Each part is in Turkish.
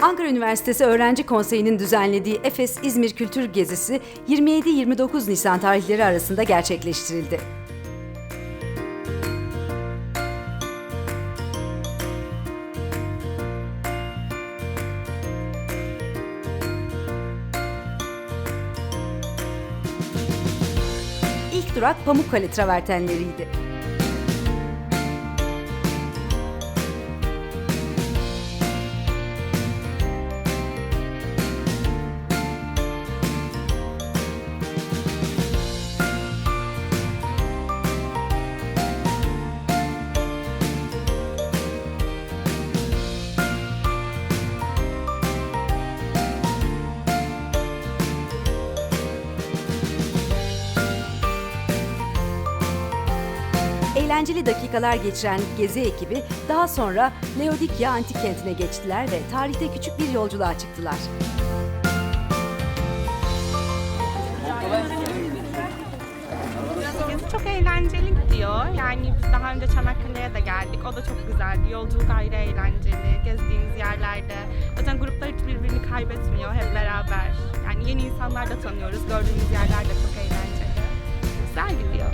Ankara Üniversitesi Öğrenci Konseyi'nin düzenlediği Efes İzmir Kültür Gezisi 27-29 Nisan tarihleri arasında gerçekleştirildi. Durak Pamukkale travertenleriydi. Eğlenceli dakikalar geçiren gezi ekibi daha sonra Laodikya Antik Kenti'ne geçtiler ve tarihte küçük bir yolculuğa çıktılar. Gezi çok eğlenceli gidiyor. Yani biz daha önce Çanakkale'ye de geldik. O da çok güzeldi. Yolculuk ayrı eğlenceli. Gezdiğimiz yerlerde. Zaten gruplar hiç birbirini kaybetmiyor. Hep beraber. Yani yeni insanlar da tanıyoruz. Gördüğümüz yerler de çok eğlenceli. Güzel gidiyor.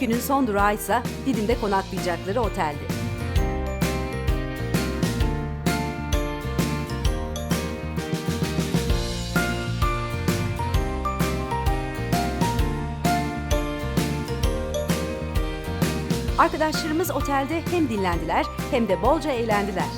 Günün son durağı ise Didim'de konaklayacakları oteldi. Arkadaşlarımız otelde hem dinlendiler hem de bolca eğlendiler.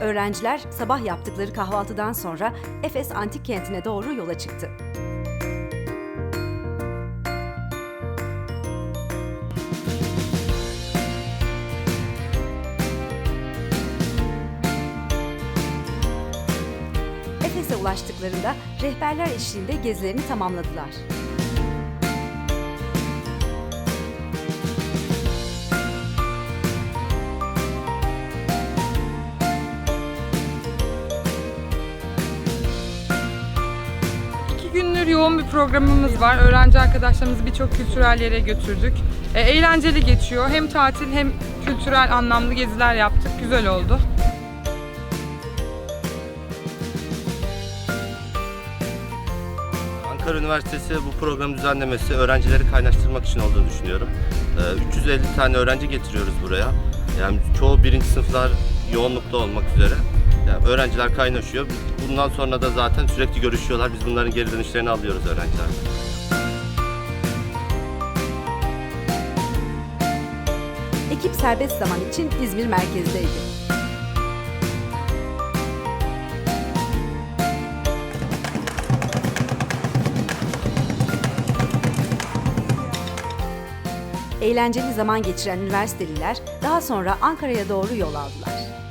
Öğrenciler sabah yaptıkları kahvaltıdan sonra Efes Antik Kenti'ne doğru yola çıktı. Efes'e ulaştıklarında rehberler eşliğinde gezilerini tamamladılar. Yoğun bir programımız var. Öğrenci arkadaşlarımızı birçok kültürel yere götürdük. E, eğlenceli geçiyor. Hem tatil hem kültürel anlamlı geziler yaptık. Güzel oldu. Ankara Üniversitesi bu programı düzenlemesi öğrencileri kaynaştırmak için olduğunu düşünüyorum. Ee, 350 tane öğrenci getiriyoruz buraya. Yani çoğu birinci sınıflar yoğunlukta olmak üzere. Yani öğrenciler kaynaşıyor. Bundan sonra da zaten sürekli görüşüyorlar. Biz bunların geri dönüşlerini alıyoruz öğrencilerden. Ekip serbest zaman için İzmir merkezdeydi. Eğlenceli zaman geçiren üniversiteliler daha sonra Ankara'ya doğru yol aldılar.